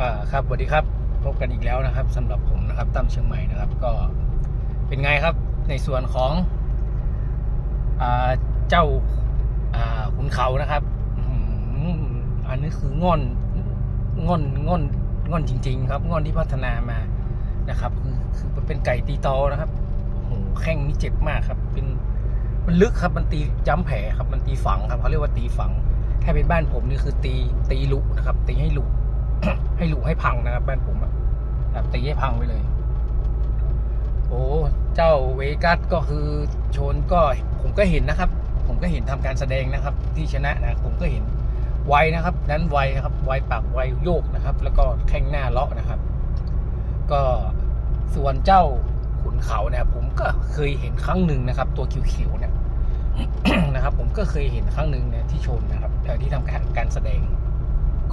อ่าครับสวัสดีครับพบกันอีกแล้วนะครับสำหรับผมนะครับตั้มเชียงใหม่นะครับ ก็เป็นไงครับในส่วนของอ่าเจ้าอ่าขุนเขานะครับอันนี้คือง่อนง่อนง่อนง่อนจริง ๆ ครับง่อนที่พัฒนามานะครับ คือคือเป็นไก่ตีตอนะครับโอ้โหแข้งนี่เจ็บมากครับ เป็นมันลึกครับมันตีจ้ำแผลครับมันตีฝังครับเขาเรียกว่าตีฝัง ถ้าเป็นบ้านผมนี่คือตีตีลุนะครับ ตีให้ลุ ให้หลุให้พังนะครับบ้านผมอะครับตีให้พังไปเลย โอ้เจ้าเวกัสก็คือชนก็ผมก็เห็นนะครับ ผมก็เห็นทำการแสดงนะครับ ที่ชนะนะผมก็เห็นไวนะครับ นั้นไวนะครับไวปากไวโยกนะครับ แล้วก็แข้งหน้าเลาะนะครับ ก็ส่วนเจ้าขุนเขาเนี่ยผมก็เคยเห็นครั้งหนึ่งนะครับ ตัวเขียวๆเนี่ยนะครับ ผมก็เคยเห็นครั้งหนึ่งเนี่ยที่ชนนะครับเอ่ที่ทำการการแสดง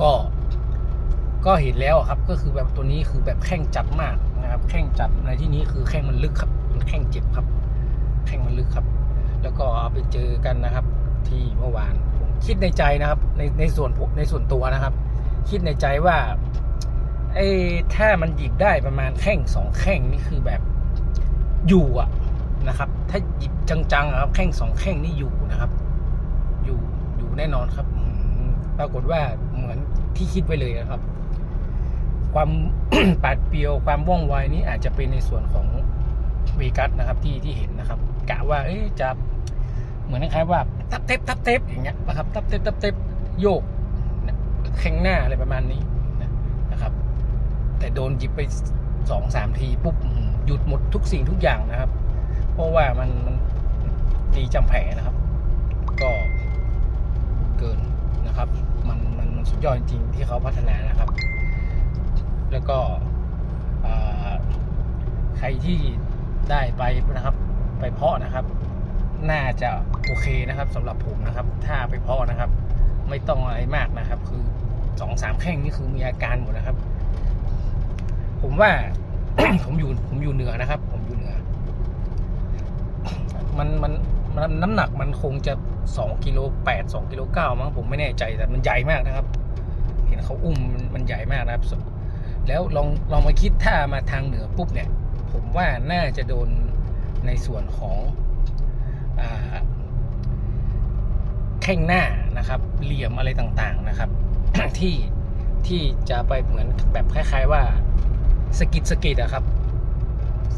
ก็ ก็เห็นแล้วครับก็คือแบบตัวนี้คือแบบแข้งจัดมากนะครับ แข้งจัดในที่นี้คือแข้งมันลึกครับ มันแข้งเจ็บครับ แข้งมันลึกครับ แล้วก็ไปเจอกันนะครับ ที่เมื่อวานผมคิดในใจนะครับ ในในส่วนผมในส่วนตัวนะครับ คิดในใจว่าไอ้ถ้ามันหยิบได้ประมาณแข้งสองแข้งนี่คือแบบอยู่อะนะครับ ถ้าหยิบจังๆครับ แข้งสองแข้งนี่อยู่นะครับ อยู่อยู่แน่นอนครับปรากฏว่าเหมือนที่คิดไว้เลยนะครับ ความปาดเปรียวความว่องไวนี่อาจจะเป็นในส่วนของเวกัสนะครับที่ที่เห็นนะครับกะว่าเอ๊จะเหมือนคล้ายๆว่าตับเทปตับเทปอย่างเงี้ยนะครับตับเทปตับเทปโยกแข้งหน้าอะไรประมาณนี้นะครับ แต่โดนหยิบไปสองสามทีปุ๊บหยุดหมดทุกสิ่งทุกอย่างนะครับ เพราะว่ามันมันตีจำแผลนะครับ ก็เกินนะครับ มันมันมันสุดยอดจริงๆที่เขาพัฒนานะครับ แล้วก็ใครที่ได้ไปนะครับ ไปเพาะนะครับ น่าจะโอเคนะครับสำหรับผมนะครับ ถ้าไปเพาะนะครับ ไม่ต้องอะไรมากนะครับ คือสองสามแข้งนี่คือมีอาการหมดนะครับ ผมว่าผมอยู่ผมอยู่เหนือนะครับ ผมอยู่เหนือ มันมันมันน้ำหนักมันคงจะสองกิโลแปดสองกิโลเก้ามั้งผมไม่แน่ใจแต่มันใหญ่มากนะครับ เห็นเขาอุ้มมันใหญ่มากนะครับ แล้วลองลองมาคิดถ้ามาทางเหนือปุ๊บเนี่ย ผมว่าน่าจะโดนในส่วนของอแข้งหน้านะครับ เหลี่ยมอะไรต่างๆนะครับ ที่ที่จะไปเหมือนแบบคล้าย ๆ ว่าสกิดสกิดอะครับ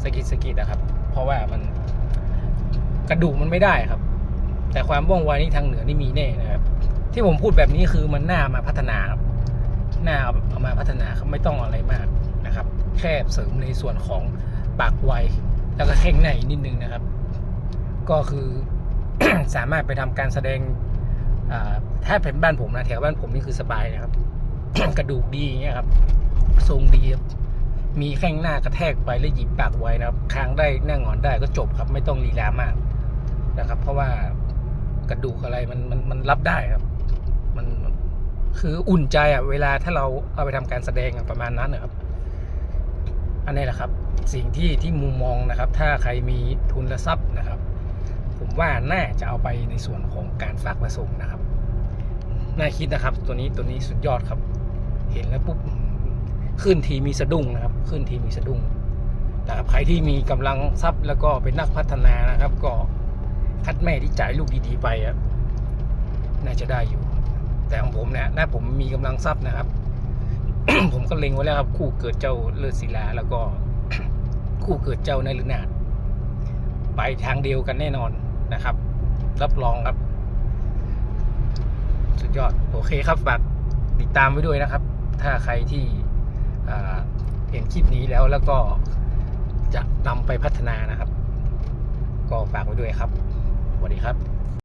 สกิดสกิดอะครับ เพราะว่ามันกระดูกมันไม่ได้ครับ แต่ความว่องไวนี่ทางเหนือนี่มีแน่นะครับ ที่ผมพูดแบบนี้คือมันน่ามาพัฒนาครับ น่าเอามาพัฒนาไม่ต้องอะไรมากนะครับ แค่เสริมในส่วนของปากไวแล้วก็แข้งในนิดนึงนะครับ ก็คือสามารถไปทำการแสดงถ้าเป็นบ้านผมนะแถวบ้านผมนี่คือสบายนะครับ กระดูกดีเงี้ยครับ ทรงดีครับมีแข้งหน้ากระแทกไปแล้วหยิบปากไว้นะครับค้างได้นั่งงอนได้ก็จบครับ ไม่ต้องลีลามากนะครับ เพราะว่ากระดูกอะไรมันมันมันรับได้ครับ คืออุ่นใจอะเวลาถ้าเราเอาไปทำการแสดงประมาณนั้นนะครับ อันนี้แหละครับ สิ่งที่ที่มุมมองนะครับ ถ้าใครมีทุนทรัพย์นะครับ ผมว่าน่าจะเอาไปในส่วนของการฝากผสมนะครับน่าคิดนะครับ ตัวนี้ตัวนี้สุดยอดครับ เห็นแล้วปุ๊บขึ้นทีมีสะดุ้งนะครับ ขึ้นทีมีสะดุ้งนะครับใครที่มีกำลังทรัพย์แล้วก็เป็นนักพัฒนานะครับ ก็คัดแม่ที่จ่ายลูกดีๆไปอะน่าจะได้อยู่ แต่ของผมเนี่ยถ้าผมมีกำลังทรัพย์นะครับ ผมก็เล็งไว้แล้วครับ คู่เกิดเจ้าเลือดศิลาแล้วก็คู่เกิดเจ้านายลือนาดไปทางเดียวกันแน่นอนนะครับ รับรองครับ สุดยอด โอเคครับฝากติดตามไว้ด้วยนะครับ ถ้าใครที่เห็นคลิปนี้แล้วแล้วก็จะนำไปพัฒนานะครับ ก็ฝากไว้ด้วยครับสวัสดีครับ